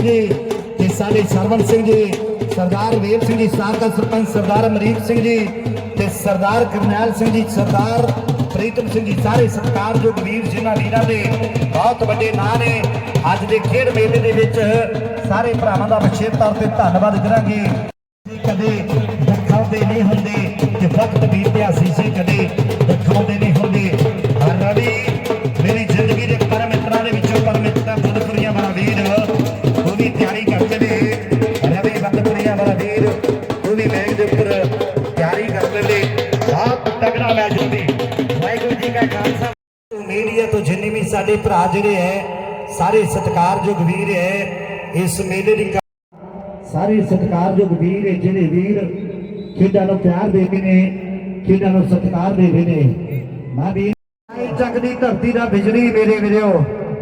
ਜੀ ਤੇ ਸਾਡੇ ਸਰਵਨ ਸਿੰਘ ਜੀ, ਸਰਦਾਰ ਵੀਰ ਸਿੰਘ ਜੀ, ਸਾਬਕਾ ਸਰਪੰਚ ਸਰਦਾਰ ਅਮਰੀਕ ਸਿੰਘ ਜੀ ਤੇ ਸਰਦਾਰ ਕਰਨੈਲ ਸਿੰਘ ਜੀ, ਸਰਦਾਰ ਪ੍ਰੀਤਮ ਸਿੰਘ ਜੀ, ਸਾਰੇ ਸਤਿਕਾਰਯੋਗ ਵੀਰ ਜਿਨ੍ਹਾਂ ਵੀਰਾਂ ਦੇ ਬਹੁਤ ਵੱਡੇ ਨਾਂ ਨੇ। ਅੱਜ ਦੇ ਖੇਡ ਮੇਲੇ ਦੇ ਵਿੱਚ ਸਾਰੇ ਭਰਾਵਾਂ ਦਾ ਵਿਸ਼ੇਸ਼ ਤੌਰ ਤੇ ਧੰਨਵਾਦ ਕਰਾਂਗੇ। ਕਦੇ ਦਿਖਾਉਂਦੇ ਨਹੀਂ ਹੁੰਦੇ ਤੇ ਵਕਤ ਬੀਤਿਆ ਸੀਸੇ ਕਦੇ ਦਿਖਾਉਂਦੇ ਨਹੀਂ ਉਹ ਵੀ ਮੈਚ ਦੇ ਉੱਪਰ ਤਿਆਰੀ ਕਰਦੇ ਨੇ ਬਹੁਤ ਤਗੜਾ ਮੈਚ ਹੁੰਦੀ। ਵਾਹਿਗੁਰੂ ਜੀ ਕਾ ਖਾਲਸਾ। ਮੀਡੀਆ ਤੋਂ ਜਿੰਨੇ ਵੀ ਸਾਡੇ ਭਰਾ ਜਿਹੜੇ ਹੈ, ਸਾਰੇ ਸਤਿਕਾਰਯੋਗ ਵੀਰ ਹੈ, ਇਸ ਮੇਲੇ ਦੀ ਸਾਰੇ ਸਤਿਕਾਰਯੋਗ ਵੀਰ ਜਿਹੜੇ ਵੀਰ ਖੇਡਾਂ ਨੂੰ ਪਿਆਰ ਦੇ ਨੇ, ਖੇਡਾਂ ਨੂੰ ਸਤਿਕਾਰ ਦੇ ਨੇ। ਮੈਂ ਵੀ ਚੱਕ ਦੀ ਧਰਤੀ ਦਾ ਬਿਜਲੀ ਮੇਰੇ ਵੀਰੋ,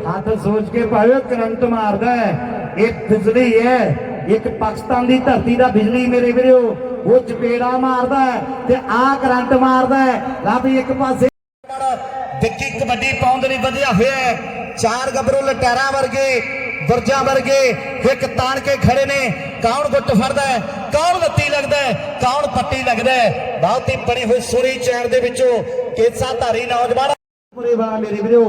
ਹੱਥ ਸੋਚ ਕੇ ਭਾਵੇਂ ਕਰੰਟ ਮਾਰਦਾ ਹੈ, ਇਹ ਬਿਜਲੀ ਹੈ। ਇੱਕ ਪਾਕਿਸਤਾਨ ਦੀ ਧਰਤੀ ਦਾ ਬਿਜਲੀ ਮੇਰੇ ਵੀਰੋ, ਉਹ ਚਪੇੜਾ ਮਾਰਦਾ ਹੈ ਤੇ ਆ ਕਰੰਟ ਮਾਰਦਾ ਹੈ। ਰੱਬ ਇੱਕ ਪਾਸੇ ਵਿੱਕੀ ਕਬੱਡੀ ਪਾਉਣ ਦੇ ਲਈ ਵਧਿਆ ਹੋਇਆ ਹੈ। ਚਾਰ ਗੱਭਰੂ ਲਟੈਰਾਂ ਵਰਗੇ, ਵਰਜਾਂ ਵਰਗੇ, ਇੱਕ ਤਾਣ ਕੇ ਖੜੇ ਨੇ। ਕੌਣ ਗੁੱਟ ਫੜਦਾ ਹੈ? ਕੌਣ ਲੱਤੀ ਲੱਗਦਾ ਹੈ? ਕੌਣ ਪੱਟੀ ਲੱਗਦਾ ਹੈ? ਬਹੁਤ ਹੀ ਬਣੀ ਹੋਈ ਸੁਰੀ ਚੈਨ ਦੇ ਵਿੱਚੋਂ ਕੇਸਾ ਧਾਰੀ ਨੌਜਵਾਨ। ਪੂਰੇ ਵਾਲਾ ਮੇਰੇ ਵੀਰੋ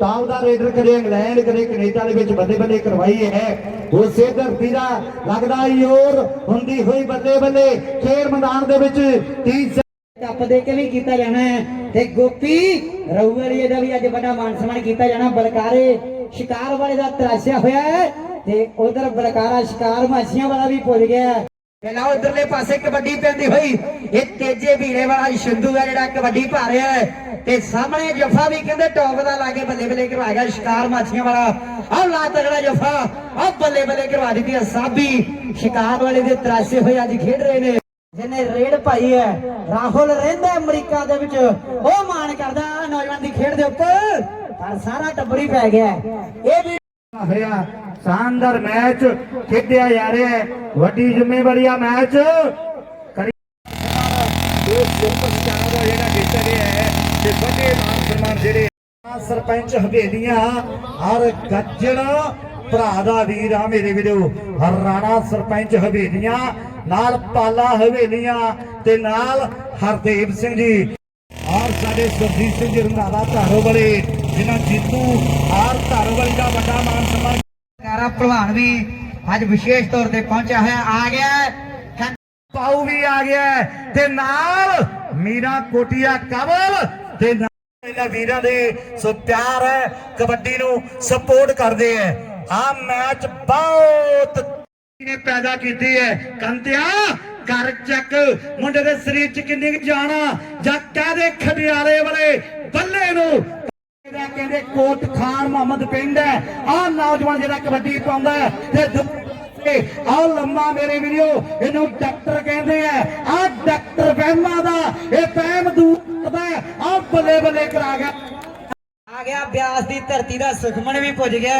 ਟਾਪ ਰੇਡਰ ਕਰੇ, ਇੰਗਲੈਂਡ ਕਰੇ, ਕੈਨੇਡਾ ਦੇ ਵਿੱਚ ਬੱਲੇ ਬੱਲੇ ਕਰਵਾਈ ਹੈ। ਉਸੇ ਧਰਤੀ ਦਾ ਲੱਗਦਾ ਯੋਰ ਹੁੰਦੀ ਹੋਈ ਬੱਲੇ ਬੱਲੇ ਖੇਡ ਮੈਦਾਨ ਦੇ ਵਿੱਚ 30 ਕੱਪ ਦੇ ਕੇ ਵੀ ਕੀਤਾ ਜਾਣਾ ਹੈ ਤੇ ਗੋਪੀ ਰਉਵਲੀਏ ਦਾ ਵੀ ਅੱਜ ਵੱਡਾ ਮਾਨ ਸਨਮਾਨ ਕੀਤਾ ਜਾਣਾ। ਬਲਕਾਰੇ ਸ਼ਿਕਾਰ ਵਾਲੇ ਦਾ ਤਰਾਸ਼ਿਆ ਹੋਇਆ ਹੈ ਤੇ ਉਧਰ ਬਲਕਾਰਾ ਸ਼ਿਕਾਰ ਮਾਸੀਆਂ ਵਾਲਾ ਵੀ ਭੁੱਲ ਗਿਆ ਪਹਿਲਾਂ ਉਧਰਲੇ ਪਾਸੇ ਕਬੱਡੀ ਪੈਂਦੀ ਹੋਈ। ਇਹ ਤੇਜੇ ਵੀਰੇ ਵਾਲਾ ਸ਼ਿੰਦੂ ਹੈ ਜਿਹੜਾ ਕਬੱਡੀ ਪਾ ਰਿਹਾ ਹੈ। ਤੇ ਸਾਹਮਣੇ ਜਫਾ ਵੀ ਕਹਿੰਦੇ ਟੌਪ ਦਾ ਲਾ ਕੇ ਬੱਲੇ ਬੱਲੇ ਕਰਵਾ ਗਿਆ ਸ਼ਿਕਾਰ ਮਾਛੀਆਂ ਵਾਲਾ। ਆਹ ਲਾ ਤਗੜਾ ਜਫਾ। ਆਹ ਬੱਲੇ ਬੱਲੇ ਕਰਵਾ ਦਿੱਤੀ ਹੈ ਸਾਬੀ। ਸ਼ਿਕਾਰ ਵਾਲੇ ਦੇ ਤਰਾਸ਼ੇ ਹੋਏ ਅੱਜ ਖੇਡ ਰਹੇ ਨੇ। ਜਿਹਨੇ ਰੇਡ ਪਾਈ ਹੈ, ਰਾਹੁਲ ਰਹਿੰਦਾ ਅਮਰੀਕਾ ਦੇ ਵਿੱਚ। ਉਹ ਮਾਣ ਕਰਦਾ ਨੌਜਵਾਨ ਦੀ ਖੇਡ ਦੇ ਉੱਪਰ। ਪਰ ਸਾਰਾ ਹੀ ਪੈ ਗਿਆ ਇਹ ਵੀ ਹੋਇਆ। ਸ਼ਾਨਦਾਰ ਮੈਚ ਖੇਡਿਆ ਜਾ ਰਿਹਾ ਹੈ। ਵੱਡੀ ਜ਼ਿੰਮੇਵਾਰੀ ਆ ਮੈਚ। ਕਰੀ ਇਹ ਸਰਪੰਚ ਹਵੇਲੀਆਂ ਔਰ ਗੱਜਣ ਭਰਾ ਦਾ ਵੀਰ ਆ ਮੇਰੇ ਵੀਰੋ। ਹਰ ਰਾਣਾ ਸਰਪੰਚ ਹਵੇਲੀਆਂ, ਨਾਲ ਪਾਲਾ ਹਵੇਲੀਆਂ ਤੇ ਨਾਲ ਹਰਦੇਵ ਸਿੰਘ ਜੀ। ਔਰ ਸਾਡੇ ਸੁਰਜੀਤ ਸਿੰਘ ਜੀ ਰੰਧਾਵਾ ਧਾਰੋ ਵਾਲੇ, ਜਿਨ੍ਹਾਂ ਜੀਤੂ ਔਰ ਧਾਰੋ ਵਾਲੀ ਦਾ ਵੱਡਾ ਮਾਨ ਸਨਮਾਨ ਕਾਰਾ ਭਲਵਾਨ ਵੀ ਅੱਜ ਵਿਸ਼ੇਸ਼ ਤੌਰ ਤੇ ਪਹੁੰਚਿਆ ਹੋਇਆ, ਆ ਗਿਆ ਪਾਉ ਵੀ ਆ ਗਿਆ ਤੇ ਨਾਲ ਮੀਰਾ ਕੋਟੀਆ ਕਬਲ ਤੇ ਇਹਨਾਂ ਵੀਰਾਂ ਦੇ ਸੋ ਪਿਆਰ ਹੈ, ਕਬੱਡੀ ਨੂੰ ਸਪੋਰਟ ਕਰਦੇ ਹੈ। ਆ ਮੈਚ ਬਹੁਤ ਨੇ ਪੈਦਾ ਕੀਤੀ ਹੈ। ਕੰਤਿਆ ਕਰ ਚੱਕ, ਮੁੰਡੇ ਦੇ ਸਰੀਰ 'ਚ ਕਿੰਨੀ ਕੁ ਜਾਨ ਆ? ਜਾਂ ਕਹਦੇ ਖਡਿਆਰੇ ਵਾਲੇ ਬੱਲੇ ਨੂੰ ਕਹਿੰਦੇ ਕੋਟ ਖਾਨ ਮੁਹੰਮਦ ਪਿੰਡ ਹੈ। ਆਹ ਨੌਜਵਾਨ ਜਿਹੜਾ ਕਬੱਡੀ ਪਾਉਂਦਾ ਹੈ ਤੇ ਆਹ ਲੰਮਾ ਮੇਰੇ ਵੀਡੀਓ ਇਹਨੂੰ ਡਾਕਟਰ ਕਹਿੰਦੇ ਆ। ਆਹ ਡਾਕਟਰ ਵਹਿਮਾਂ ਦਾ ਇਹ ਪਹਿਮ ਦੂਰ ਕਰਦਾ ਹੈ। ਆਹ ਬੱਲੇ ਬੱਲੇ ਕਰਾ ਗਿਆ। ਆ ਗਿਆ ਬਿਆਸ ਦੀ ਧਰਤੀ ਦਾ ਸੁਖਮਨ ਵੀ ਪੁੱਜ ਗਿਆ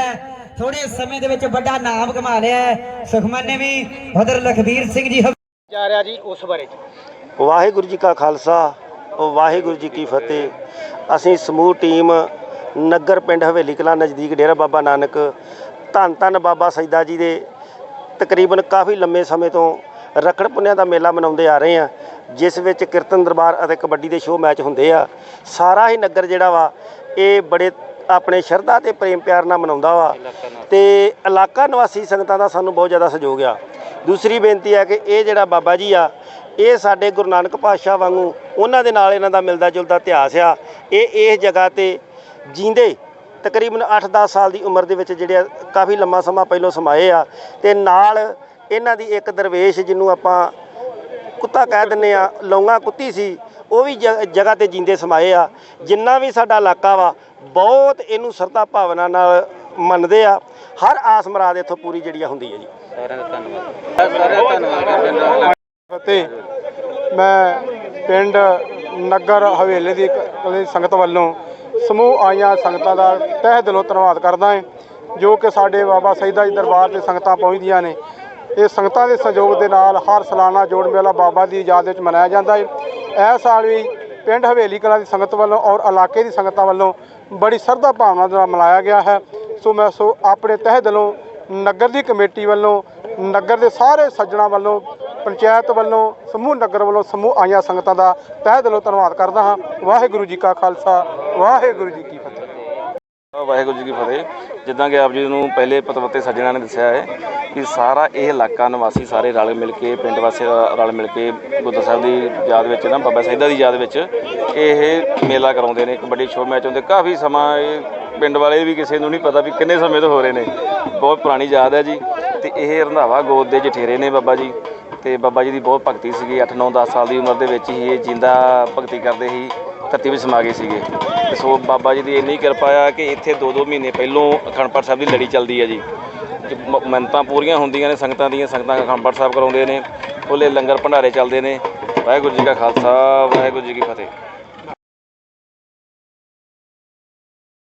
ਥੋੜੇ ਸਮੇਂ ਦੇ ਵਿੱਚ ਵੱਡਾ ਨਾਮ ਕਮਾ ਲਿਆ। ਸੁਖਮਨ ਨੇ ਵੀ ਉਧਰ ਲਖਬੀਰ ਸਿੰਘ ਜੀ ਜਾ ਰਿਹਾ ਜੀ ਉਸ ਬਾਰੇ ਵਾਹਿਗੁਰੂ ਜੀ ਕਾ ਖਾਲਸਾ ਵਾਹਿਗੁਰੂ ਜੀ ਕੀ ਫਤਿਹ। ਅਸੀਂ ਸਮੂਹ ਟੀਮ ਨਗਰ ਪਿੰਡ ਹਵੇਲੀ ਕਲਾ ਨਜ਼ਦੀਕ ਡੇਰਾ ਬਾਬਾ ਨਾਨਕ, ਧੰਨ ਧੰਨ ਬਾਬਾ ਸੈਦਾ ਜੀ ਦੇ ਤਕਰੀਬਨ ਕਾਫੀ ਲੰਮੇ ਸਮੇਂ ਤੋਂ ਰਖੜ ਪੁੰਨਿਆਂ ਦਾ ਮੇਲਾ ਮਨਾਉਂਦੇ ਆ ਰਹੇ ਆ, ਜਿਸ ਵਿੱਚ ਕੀਰਤਨ ਦਰਬਾਰ ਅਤੇ ਕਬੱਡੀ ਦੇ ਸ਼ੋਅ ਮੈਚ ਹੁੰਦੇ ਆ। ਸਾਰਾ ਹੀ ਨਗਰ ਜਿਹੜਾ ਵਾ, ਇਹ ਬੜੇ ਆਪਣੇ ਸ਼ਰਧਾ ਤੇ ਪ੍ਰੇਮ ਪਿਆਰ ਨਾਲ ਮਨਾਉਂਦਾ ਵਾ ਤੇ ਇਲਾਕਾ ਨਿਵਾਸੀ ਸੰਗਤਾਂ ਦਾ ਸਾਨੂੰ ਬਹੁਤ ਜ਼ਿਆਦਾ ਸਹਿਯੋਗ ਆ। ਦੂਸਰੀ ਬੇਨਤੀ ਹੈ ਕਿ ਇਹ ਜਿਹੜਾ ਬਾਬਾ ਜੀ ਆ, ਇਹ ਸਾਡੇ ਗੁਰੂ ਨਾਨਕ ਪਾਤਸ਼ਾਹ ਵਾਂਗੂ ਉਹਨਾਂ ਦੇ ਨਾਲ ਇਹਨਾਂ ਦਾ ਮਿਲਦਾ ਜੁਲਦਾ ਇਤਿਹਾਸ ਆ। ਇਹ ਇਸ ਜਗ੍ਹਾ ਤੇ ਜੀਂਦੇ ਤਕਰੀਬਨ 8-10 ਸਾਲ ਦੀ ਉਮਰ ਦੇ ਵਿੱਚ ਜਿਹੜੇ ਆ, ਕਾਫੀ ਲੰਮਾ ਸਮਾਂ ਪਹਿਲਾਂ ਸਮਾਏ ਆ ਤੇ ਨਾਲ ਇਹਨਾਂ ਦੀ ਇੱਕ ਦਰਵੇਸ਼ ਜਿਹਨੂੰ ਆਪਾਂ ਕੁੱਤਾ ਕਹਿ ਦਿੰਨੇ ਆ ਲੌਂਗਾ ਕੁੱਤੀ ਸੀ ਉਹ ਵੀ ਜਗ੍ਹਾ ਤੇ ਜਿੰਦੇ ਸਮਾਏ ਆ। ਜਿੰਨਾ ਵੀ ਸਾਡਾ ਇਲਾਕਾ ਵਾ ਬਹੁਤ ਇਹਨੂੰ ਸਰਦਾ ਭਾਵਨਾ ਨਾਲ ਮੰਨਦੇ ਆ। ਹਰ ਆਸ ਮਰਾਦ ਇੱਥੋਂ ਪੂਰੀ ਜਿਹੜੀ ਆ ਹੁੰਦੀ ਹੈ ਜੀ। ਸਾਰਿਆਂ ਦਾ ਧੰਨਵਾਦ। ਸਾਰਿਆਂ ਦਾ ਧੰਨਵਾਦ ਫਤਿਹ ਮੈਂ ਪਿੰਡ ਨਗਰ ਹਵੇਲੀ ਦੀ ਕਲੇ ਸੰਗਤ ਵੱਲੋਂ ਸਮੂਹ ਆਈਆਂ ਸੰਗਤਾਂ ਦਾ ਤਹਿ ਦਿਲੋਂ ਧੰਨਵਾਦ ਕਰਦਾ ਹਾਂ, ਜੋ ਕਿ ਸਾਡੇ ਬਾਬਾ ਸੈਦਾ ਜੀ ਦਰਬਾਰ ਤੇ ਸੰਗਤਾਂ ਪਹੁੰਚਦੀਆਂ ਨੇ। ਇਹ ਸੰਗਤਾਂ ਦੇ ਸਹਿਯੋਗ ਦੇ ਨਾਲ ਹਰ ਸਾਲਾਨਾ ਜੋੜ ਮੇਲਾ ਬਾਬਾ ਦੀ ਯਾਦ ਵਿੱਚ ਮਨਾਇਆ ਜਾਂਦਾ ਹੈ। ਇਸ ਸਾਲ ਵੀ ਪਿੰਡ ਹਵੇਲੀ ਕਲਾਂ ਦੀ ਸੰਗਤ ਵੱਲੋਂ ਔਰ ਇਲਾਕੇ ਦੀ ਸੰਗਤਾਂ ਵੱਲੋਂ ਬੜੀ ਸ਼ਰਧਾ ਭਾਵਨਾ ਨਾਲ ਮਨਾਇਆ ਗਿਆ ਹੈ। ਸੋ ਮੈਂ ਸੋ ਆਪਣੇ ਤਹਿ ਦਿਲੋਂ ਨਗਰ ਦੀ ਕਮੇਟੀ ਵੱਲੋਂ, ਨਗਰ ਦੇ ਸਾਰੇ ਸੱਜਣਾ ਵੱਲੋਂ, ਪੰਚਾਇਤ ਵੱਲੋਂ, ਸਮੂਹ ਨਗਰ ਵੱਲੋਂ ਸਮੂਹ ਆਈਆਂ ਸੰਗਤਾਂ ਦਾ ਤਹਿ ਦਿਲੋਂ ਧੰਨਵਾਦ ਕਰਦਾ ਹਾਂ। ਵਾਹਿਗੁਰੂ ਜੀ ਕਾ ਖਾਲਸਾ ਵਾਹਿਗੁਰੂ ਜੀ ਕੀ ਫਤਿਹ। ਵਾਹਿਗੁਰੂ ਜੀ ਕੀ ਫਤਿਹ। ਜਿੱਦਾਂ ਕਿ ਆਪ ਜੀ ਨੂੰ ਪਹਿਲੇ ਪਤਵਤੇ ਸੱਜਣਾ ਨੇ ਦੱਸਿਆ ਹੈ ਕਿ ਸਾਰਾ ਇਹ ਇਲਾਕਾ ਨਿਵਾਸੀ ਸਾਰੇ ਰਲ ਮਿਲ ਕੇ, ਪਿੰਡ ਵਾਸੀ ਰਲ ਮਿਲ ਕੇ, ਗੁਰਦੁਆਰਾ ਸਾਹਿਬ ਦੀ ਯਾਦ ਵਿੱਚ ਨਾ, ਬਾਬਾ ਸੈਦਾ ਦੀ ਯਾਦ ਵਿੱਚ ਇਹ ਮੇਲਾ ਕਰਾਉਂਦੇ ਨੇ, ਕਬੱਡੀ ਸ਼ੋਅ ਮੈਚ ਹੁੰਦੇ। ਕਾਫੀ ਸਮਾਂ ਇਹ ਪਿੰਡ ਵਾਲੇ ਵੀ ਕਿਸੇ ਨੂੰ ਨਹੀਂ ਪਤਾ ਵੀ ਕਿੰਨੇ ਸਮੇਂ ਤੋਂ ਹੋ ਰਹੇ ਨੇ। ਬਹੁਤ ਪੁਰਾਣੀ ਯਾਦ ਹੈ ਜੀ। ਤੇ ਇਹ ਰੰਧਾਵਾ ਗੋਦ ਦੇ ਜਠੇਰੇ ਨੇ ਬਾਬਾ ਜੀ। ਤੇ ਬਾਬਾ ਜੀ ਦੀ ਬਹੁਤ ਭਗਤੀ ਸੀਗੀ। 8 9 10 ਸਾਲ ਦੀ ਉਮਰ ਦੇ ਵਿੱਚ ਹੀ ਇਹ ਜਿੰਦਾ ਭਗਤੀ ਕਰਦੇ ਸੀ। ਧਰਤੀ ਵਿੱਚ ਸਮਾ ਸੀਗੇ। ਤੇ ਸੋ ਬਾਬਾ ਜੀ ਦੀ ਇੰਨੀ ਕਿਰਪਾ ਆ ਕਿ ਇੱਥੇ 2-2 ਮਹੀਨੇ ਪਹਿਲੋਂ ਅਖੰਡ ਪਾਠ ਸਾਹਿਬ ਦੀ ਲੜੀ ਚੱਲਦੀ ਹੈ ਜੀ। ਜੋ ਮੰਨਤਾਂ ਪੂਰੀਆਂ ਹੁੰਦੀਆਂ ਨੇ, ਸੰਗਤਾਂ ਦੀਆਂ, ਸੰਗਤਾਂ ਅਖੰਡ ਪਾਠ ਸਾਹਿਬ ਕਰਾਉਂਦੇ ਨੇ। ਖੁੱਲੇ ਲੰਗਰ ਭੰਡਾਰੇ ਚੱਲਦੇ ਨੇ। ਵਾਹਿਗੁਰੂ ਜੀ ਕਾ ਖਾਲਸਾ, ਵਾਹਿਗੁਰੂ ਜੀ ਕੀ ਫਤਿਹ।